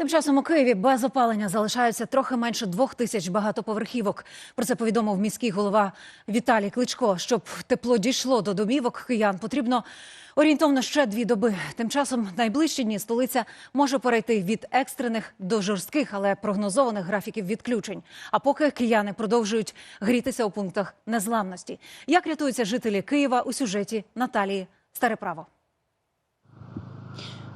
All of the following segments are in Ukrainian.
Тим часом у Києві без опалення залишаються трохи менше двох тисяч багатоповерхівок. Про це повідомив міський голова Віталій Кличко. Щоб тепло дійшло до домівок киян, потрібно орієнтовно ще дві доби. Тим часом найближчі дні столиця може перейти від екстрених до жорстких, але прогнозованих графіків відключень. А поки кияни продовжують грітися у пунктах незламності. Як рятуються жителі Києва у сюжеті Наталії Стареправо.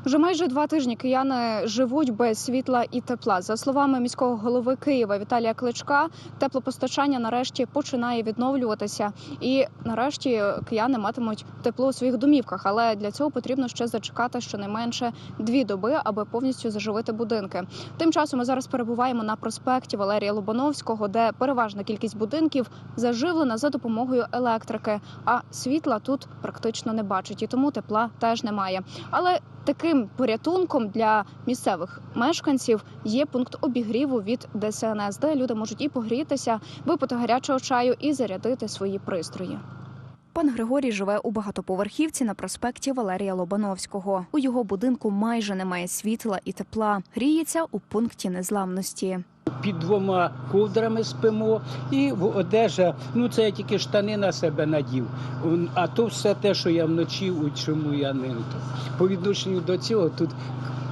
Вже майже два тижні кияни живуть без світла і тепла. За словами міського голови Києва Віталія Кличка, теплопостачання нарешті починає відновлюватися, і нарешті кияни матимуть тепло у своїх домівках. Але для цього потрібно ще зачекати щонайменше дві доби, аби повністю заживити будинки. Тим часом ми зараз перебуваємо на проспекті Валерія Лобановського, де переважна кількість будинків заживлена за допомогою електрики. А світла тут практично не бачать, і тому тепла теж немає. Але таким порятунком для місцевих мешканців є пункт обігріву від ДСНС, де люди можуть і погрітися, випити гарячого чаю і зарядити свої пристрої. Пан Григорій живе у багатоповерхівці на проспекті Валерія Лобановського. У його будинку майже немає світла і тепла. Гріється у пункті незламності. Під двома ковдрами спимо, і в одежа, ну це я тільки штани на себе надів. А то все те, що я вночі, у чому я не то. По відношенню до цього тут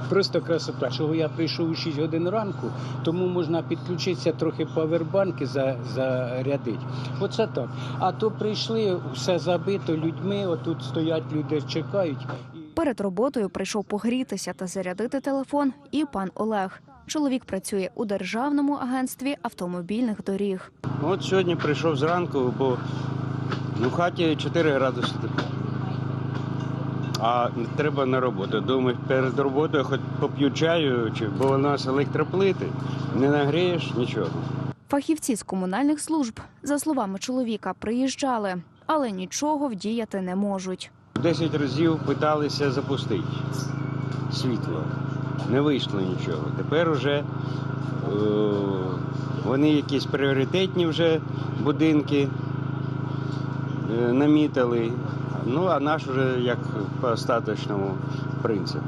просто красота. Чого я прийшов у 6 годин ранку, тому можна підключитися трохи павербанки за, зарядити. Оце так. А то прийшли, все забито людьми, отут стоять люди, чекають. Перед роботою прийшов погрітися та зарядити телефон і пан Олег. Чоловік працює у державному агентстві автомобільних доріг. От сьогодні прийшов зранку, бо в хаті 4 градуси тепла. А треба на роботу. Думаю, перед роботою хоч поп'ю чаю, чи, бо у нас електроплити, не нагрієш нічого. Фахівці з комунальних служб, за словами чоловіка, приїжджали, але нічого вдіяти не можуть. Десять разів питалися запустити світло. Не вийшло нічого. Тепер уже е, вони якісь пріоритетні вже будинки е, намітили. Ну, а наш вже як по остаточному принципу.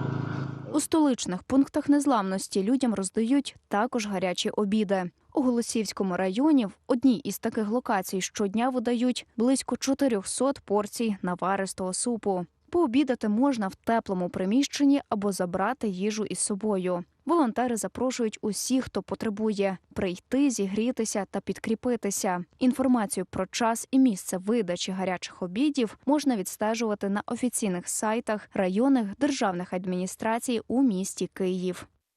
У столичних пунктах незламності людям роздають також гарячі обіди. У Голосівському районі в одній із таких локацій щодня видають близько 400 порцій наваристого супу. Пообідати можна в теплому приміщенні або забрати їжу із собою. Волонтери запрошують усіх, хто потребує, прийти, зігрітися та підкріпитися. Інформацію про час і місце видачі гарячих обідів можна відстежувати на офіційних сайтах районних державних адміністрацій у місті Київ.